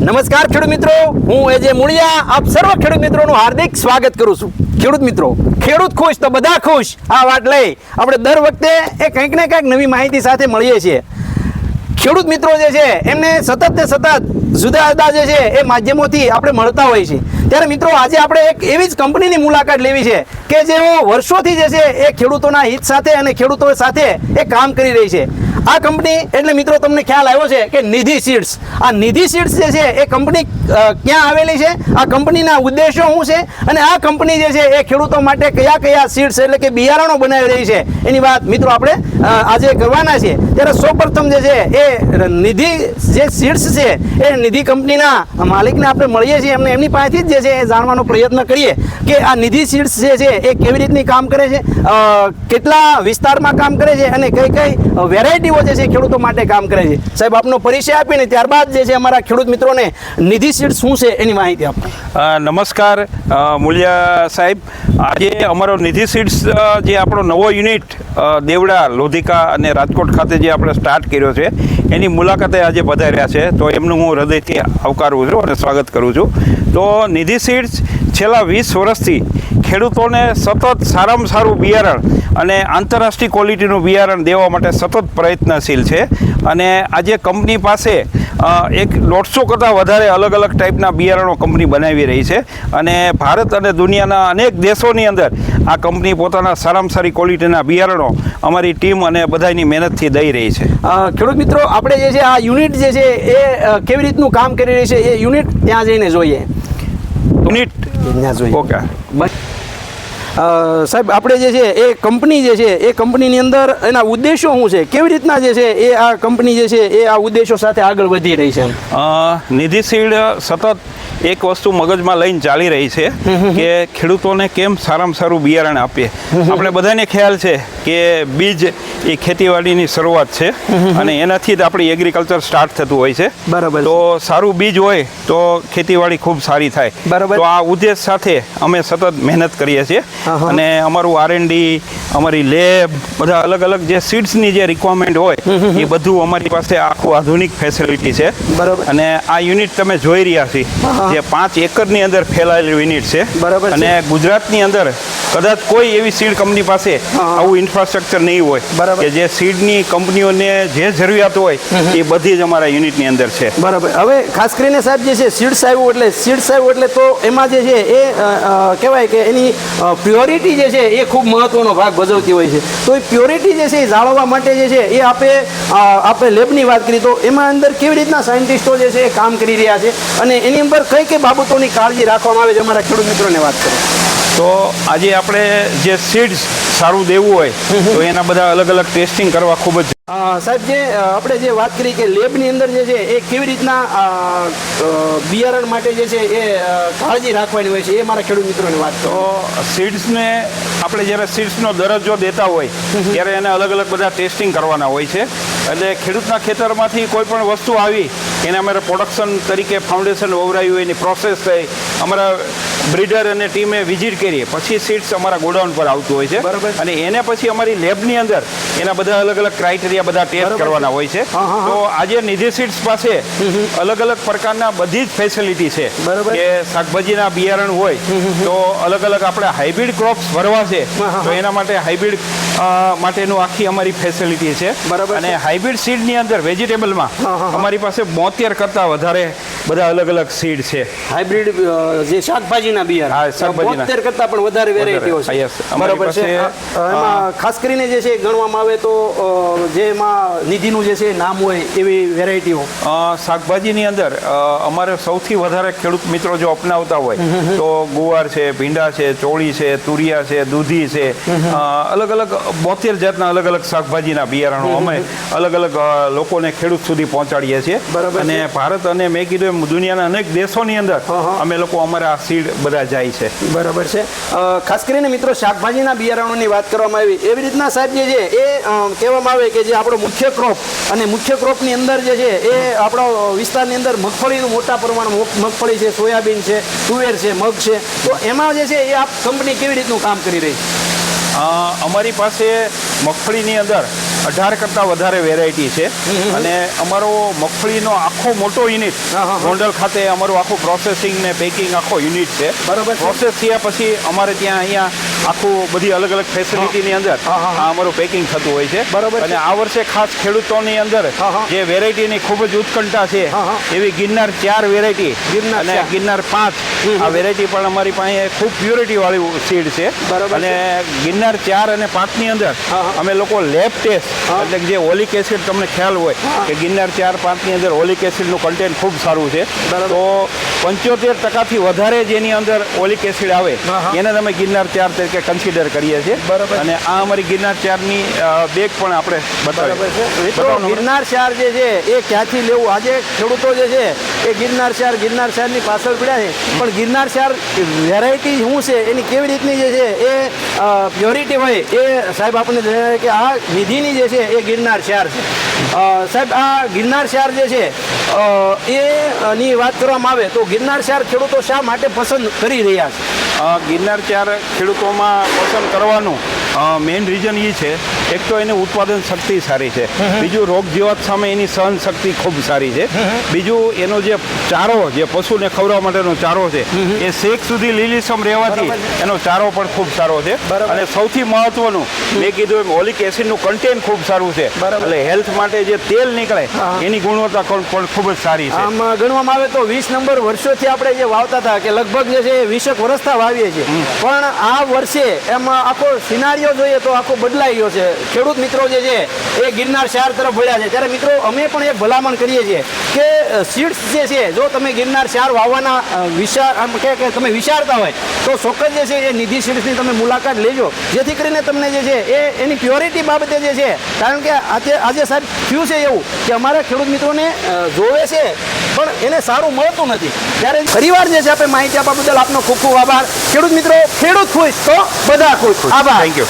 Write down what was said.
નમસ્કાર ખેડૂત મિત્રો, હું એજે મુળિયા આપ સર્વ ખેડૂત મિત્રોનું હાર્દિક સ્વાગત કરું છું. ખેડૂત મિત્રો, ખેડૂત ખુશ તો બધા ખુશ. આ વાત લઈ આપણે દર વખતે એ કંઈક ને કંઈક નવી માહિતી સાથે મળીએ છીએ. ખેડૂત મિત્રો જે છે, એમને સતત ને સતત જુદા જુદા જે છે, એ માધ્યમોથી આપણે મળતા હોઈએ છીએ. ત્યારે મિત્રો, આજે આપણે એક એવી જ કંપનીની મુલાકાત લેવી છે કે જેઓ વર્ષોથી જે છે, એ ખેડૂતોના હિત સાથે અને ખેડૂતો સાથે એ કામ કરી રહી છે. આ કંપની, એટલે મિત્રો તમને ખ્યાલ આવ્યો છે કે નિધિ સીડ્સ. આ નિધિ સીડ્સ જે છે, એ કંપની ક્યાં આવેલી છે? આ કંપનીના ઉદ્દેશો શું છે? અને આ કંપની જે છે, એ ખેડૂતો માટે કયા કયા સીડ્સ એટલે કે બિયારણો બનાવી રહી છે? એની વાત મિત્રો આપણે આજે કરવાના છે ત્યારે સૌપ્રથમ જે છે, એ નિધિ જે સીડ્સ છે, એ નિધિ કંપનીના માલિકને આપણે મળીએ છીએ. એમને એમની પાસેથી જ જે છે, એ જાણવાનો પ્રયત્ન કરીએ કે આ નિધિ સીડ્સ જે છે, એ કેવી રીતની કામ કરે છે? કેટલા વિસ્તારમાં કામ કરે છે? અને કઈ કઈ વેરાયટીઓ જે છે ખેડૂતો માટે કામ કરે છે. સાહેબ, આપનો પરિચય આપીને ત્યારબાદ જે છે અમારા ખેડૂત મિત્રોને નિધિ સીડ શું છે એની માહિતી આપો. નમસ્કાર મૂલ્યા સાહેબ. આજે અમારો નિધિ સીડ્સ જે આપણો નવો યુનિટ દેવડા, લોધિકા અને રાજકોટ ખાતે જે આપણે સ્ટાર્ટ કર્યો છે, એની મુલાકાતે આજે પધાર્યા છે. તો એમનું હું હૃદયથી આવકારું છું અને સ્વાગત કરું છું. તો નિધિ સીડ્સ છેલ્લા વીસ વર્ષથી ખેડૂતોને સતત સારામાં સારું બિયારણ અને આંતરરાષ્ટ્રીય ક્વોલિટીનું બિયારણ દેવા માટે સતત પ્રયત્નશીલ છે. અને આજે કંપની પાસે એક દોઢસો કરતાં વધારે અલગ અલગ ટાઈપના બિયારણો કંપની બનાવી રહી છે. અને ભારત અને દુનિયાના અનેક દેશોની અંદર આ કંપની પોતાના સારામાં સારી ક્વોલિટીના બિયારણો અમારી ટીમ અને બધાની મહેનતથી દઈ રહી છે. ખેડૂત મિત્રો આપણે જે છે આ યુનિટ જે છે એ કેવી રીતનું કામ કરી રહી છે? એ યુનિટ ત્યાં જઈને જોઈએ. યુનિટ ત્યાં જોઈએ. ઓકે. સાહેબ આપણે જે છે એ કંપની જે છે એ કંપનીની અંદર એના ઉદ્દેશો શું છે? કેવી રીતના જે છે એ આ કંપની જે છે એ આ ઉદ્દેશો સાથે આગળ વધી રહી છે? નિધિ સીડ સતત એક વસ્તુ મગજમાં લઈને ચાલી રહી છે કે ખેડૂતોને કેમ સારામાં સારું બિયારણ આપીએ? આપણે બધાને ખ્યાલ છે કે બીજ એ ખેતીવાડીની શરૂઆત છે અને એનાથી જ આપણી એગ્રીકલ્ચર સ્ટાર્ટ થતું હોય છે. બરાબર તો સારું બીજ હોય તો ખેતીવાડી ખૂબ સારી થાય. બરાબર. તો આ ઉદ્દેશ સાથે અમે સતત મહેનત કરીએ છીએ. અને અમારું અને અમારું આરએનડી અમારી લેબ બધા અલગ અલગ જે સીડ્સની જે રિક્વાયરમેન્ટ હોય એ બધું અમારી પાસે આખું આધુનિક ફેસિલિટી છે. બરાબર. અને આ યુનિટ તમે જોઈ રહ્યા છે. જે પાંચ એકરની અંદર ફેલાયેલી યુનિટ છે. બરાબર અને ગુજરાતની અંદર કદાચ કોઈ એવી સીડ કંપની પાસે આવું ઇન્ફ્રાસ્ટ્રક્ચર નહીં હોય બરાબર. કે જે સીડની કંપનીઓને જે જરૂરિયાત હોય એ બધી જ અમારા યુનિટની અંદર છે. બરાબર. હવે ખાસ કરીને સાહેબ જે છે સીડ્સ આવ્યું એટલે સીડ્સ આવ્યું એટલે તો એમાં જે છે એ કહેવાય કે એની પ્યોરિટી જે છે એ ખૂબ મહત્વનો ભાગ ભજવતી હોય છે. તો એ પ્યોરિટી જે છે એ જાળવવા માટે જે છે એ આપણે આપણે લેબની વાત કરી. તો એમાં અંદર કેવી રીતના સાયન્ટિસ્ટો જે છે એ કામ કરી રહ્યા છે? અને એની અંદર કઈ કઈ બાબતોની કાળજી રાખવામાં આવે છે? અમારા ખેડૂત મિત્રોને વાત કરો તો આજે આપણે જે સીડ્સ સારું દેવું હોય તો એના બધા અલગ અલગ ટેસ્ટિંગ કરવા ખૂબ જ સાહેબ જે આપણે જે વાત કરી કે લેબની અંદર જે છે, એ કેવી રીતના બિયારણ માટે જે છે, એ કાળજી રાખવાની હોય છે, એ મારા ખેડૂત મિત્રોની વાત તો સીડ્સને, આપણે જ્યારે સીડ્સનો દરજ્જો દેતા હોય, ત્યારે એને અલગ અલગ બધા ટેસ્ટિંગ કરવાના હોય છે. એટલે ખેડૂતના ખેતરમાંથી કોઈ પણ વસ્તુ આવી એને અમારે પ્રોડક્શન તરીકે ફાઉન્ડેશન વવરાયું એની પ્રોસેસ થઈ. અમારા બ્રીડર અને ટીમે વિઝિટ કરી પછી સીડ્સ અમારા ગોડાઉન પર આવતું હોય છે. બરાબર. અને એને પછી અમારી લેબની અંદર એના બધા અલગ અલગ ક્રાઇટેરિયા બધા ટેસ્ટ કરવાના હોય છે. તો આજે નિધિ સીડ્સ પાસે અલગ અલગ પ્રકારના બધી જ ફેસિલિટી છે. બરાબર. કે શાકભાજીના બિયારણ હોય તો અલગ અલગ આપણે હાઇબ્રિડ ક્રોપ્સ ભરવા છે તો એના માટે હાઇબ્રિડ માટેનું આખી અમારી ફેસિલિટી છે. બરાબર અને હાઇબ્રિડ સીડની અંદર વેજીટેબલમાં. અમારી પાસે બોતેર કરતાં વધારે બધા અલગ અલગ સીડ છે. હાઇબ્રિડ જે શાકભાજીના બિયારણ. બોતેર કરતાં પણ વધારે વેરાયટીઓ છે. બરાબર છે. એમાં ખાસ કરીને જે છે ગણવામાં આવે તો જેમાં નિધિનું જે છે નામ હોય એવી વેરાયટીઓ શાકભાજીની અંદર અમારે સૌથી વધારે ખેડૂત મિત્રો જો અપનાવતા હોય તો ગુવાર છે ભીંડા છે ચોળી છે તુરિયા છે દૂધી છે અલગ અલગ બોતેર જાતના અલગ અલગ શાકભાજીના બિયારણો અમે અલગ અલગ લોકોને ખેડૂત સુધી પહોંચાડીએ છીએ. બરાબર. અને ભારત અને મેં કીધું એમ દુનિયાના અનેક દેશોની અંદર. અમે લોકો અમારા સીડ બધા જાય છે. બરાબર છે. ખાસ કરીને મિત્રો શાકભાજીના બિયારણોની વાત કરવામાં આવી. એવી રીતના સાહેબ જે છે એ કહેવામાં આવે કે જે આપણો મુખ્ય ક્રોપ અને મુખ્ય ક્રોપની અંદર જે છે એ આપણો વિસ્તારની અંદર મગફળીનું મોટા પ્રમાણમાં મગ- મગફળી છે સોયાબીન છે તુવેર છે મગ છે. તો એમાં જે છે એ આપ કંપની કેવી રીતનું કામ કરી રહી છે? અમારી પાસે મગફળીની અંદર અઢાર કરતાં વધારે વેરાયટી છે. અને અમારો મગફળીનો આખો મોટો યુનિટ. ગોંડલ ખાતે અમારું આખું પ્રોસેસિંગ ને પેકિંગ આખો યુનિટ છે. બરાબર પ્રોસેસ થયા પછી અમારે ત્યાં અહીંયા આખું બધી અલગ અલગ ફેસિલિટીની અંદર. આ અમારું પેકિંગ થતું હોય છે બરાબર અને આ વર્ષે ખાસ ખેડૂતોની અંદર. જે વેરાયટીની ખૂબ જ ઉત્કંઠા છે. એવી ગિરનાર ચાર વેરાયટી ગિરનાર અને ગિરનાર પાંચ આ વેરાયટી પણ અમારી પાસે ખૂબ પ્યોરિટી વાળી સીડ છે બરાબર અને ગિરનાર ચાર અને પાંચની અંદર. અમે લોકો લેબ ટેસ્ટ. એટલે જે ઓલિક એસિડ તમને ખ્યાલ હોય કે ગિરનાર ચાર પાંચની અંદર ઓલિક એસિડનું કન્ટેન્ટ ખૂબ સારું છે. તો પંચોતેર ટકાથી વધારે જેની અંદર ઓલિક એસિડ આવે. એને તમે ગિરનાર ચાર તરીકે કન્સિડર કરીએ છીએ. બરાબર. અને આ અમારી ગિરનાર ચારની બેગ પણ આપણે બતાવીએ મિત્રો. ગિરનાર ચાર જે છે એ ક્યાંથી લેવું? આજે ખેડૂતો જે છે એ ગિરનાર ચાર ગિરનાર ચારની પાછળ પડ્યા છે. પણ ગિરનાર ચાર વેરાયટી શું છે? એની કેવી રીતની જે છે એ પ્યોરિટી હોય એ સાહેબ આપણને જણાવે કે આ નિધિની જે છે એ ગિરનાર ચાર છે. સાહેબ આ ગિરનાર ચાર જે છે અ, એ ની વાત કરવામાં આવે તો ગિરનાર ચાર ખેડૂતો શા માટે પસંદ કરી રહ્યા છે? ગિરનાર ચાર ખેડૂતોમાં પસંદ કરવાનું મેઇન રીઝન એ છે. એક તો એની ઉત્પાદન શક્તિ સારી છે. બીજું રોગ જીવાત સામે એની સહન શક્તિ ખૂબ સારી છે. બીજું એનો જે ચારો જે પશુને ખવડાવવા માટેનો ચારો છે એ શેક સુધી લીલીસમ રહેવાથી એનો ચારો પણ ખૂબ સારો છે. અને સૌથી મહત્વનું મેં કીધું એમ ઓલિક એસિડનું કન્ટેન્ટ ખૂબ સારું છે. એટલે હેલ્થ માટે જે તેલ નીકળે એની ગુણવત્તા પણ ખૂબ જ સારી છે. આમ ગણવામાં આવે તો વીસ નંબર વર્ષોથી આપણે જે વાવતા હતા કે લગભગ જે છે વીસેક વર્ષથી વાવીએ છીએ. પણ આ વર્ષે એમાં આખો સિનારીઓ જોઈએ તો આખો બદલાઈ ગયો છે. ખેડૂત મિત્રો જે છે, એ ગિરનાર શહેર તરફ વળ્યા છે. ત્યારે મિત્રો, અમે પણ એક ભલામણ કરીએ છીએ કે સીડ્સ જે છે, જો તમે ગિરનાર શહેર વાવવાના વિચાર, આમ કે તમે વિચારતા હોય, તો ચોક્કસ જે છે, એ નિધિ સીડ્સની તમે મુલાકાત લેજો. જેથી કરીને તમને જે છે, એ, એની પ્યોરિટી બાબતે જે છે, કારણ કે આજે આજે સાહેબ થયું છે એવું કે અમારા ખેડૂત મિત્રોને જોવે છે પણ એને સારું મળતું નથી. ત્યારે પરિવાર જે છે આપણે માહિતી આપવા બદલ આપનો ખૂબ ખૂબ આભાર. ખેડૂત મિત્રો ખેડૂત ખુશ તો બધા ખુશ. આભાર. Thank you